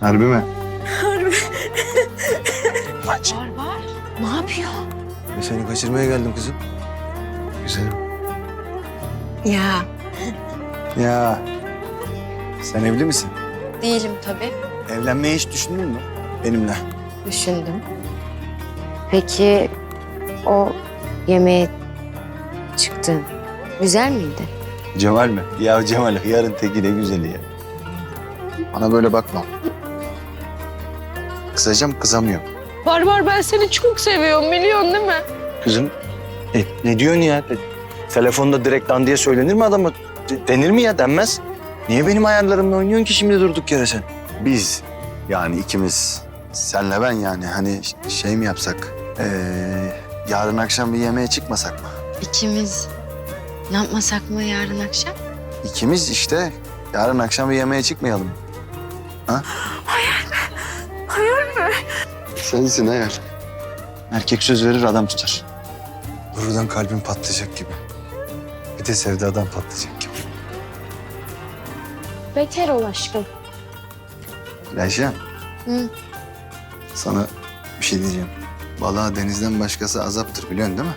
Harbi mi? Var var. Ne yapıyor? Ben seni kaçırmaya geldim kızım. Güzelim. Ya Ya sen evli misin? değilim tabii. Evlenmeyi hiç düşündün mü benimle? Düşündüm. Peki o yemeğe çıktın. Güzel miydi? Cemal mi? Ya Cemal yarın teki ne güzeli ya. Bana böyle bakma. Kızacağım kızamıyorum. Var var ben seni çok seviyorum biliyorsun değil mi? Kızım e, ne diyorsun ya? E, telefonda direkt dan diye söylenir mi adama? De- denir mi ya? Denmez. Niye benim ayarlarımla oynuyorsun ki şimdi durduk yere sen? Biz yani ikimiz senle ben yani hani ş- şey mi yapsak? Ee, yarın akşam bir yemeğe çıkmasak mı? İkimiz ne yapmasak mı yarın akşam? İkimiz işte yarın akşam bir yemeğe çıkmayalım. Ha? Hayır mı? Sensin hayır. Erkek söz verir adam tutar. Buradan kalbim patlayacak gibi. Bir de sevdadan patlayacak gibi. Beter ol aşkım. Ayşe. Hı. Sana bir şey diyeceğim. Balığa denizden başkası azaptır biliyorsun değil mi?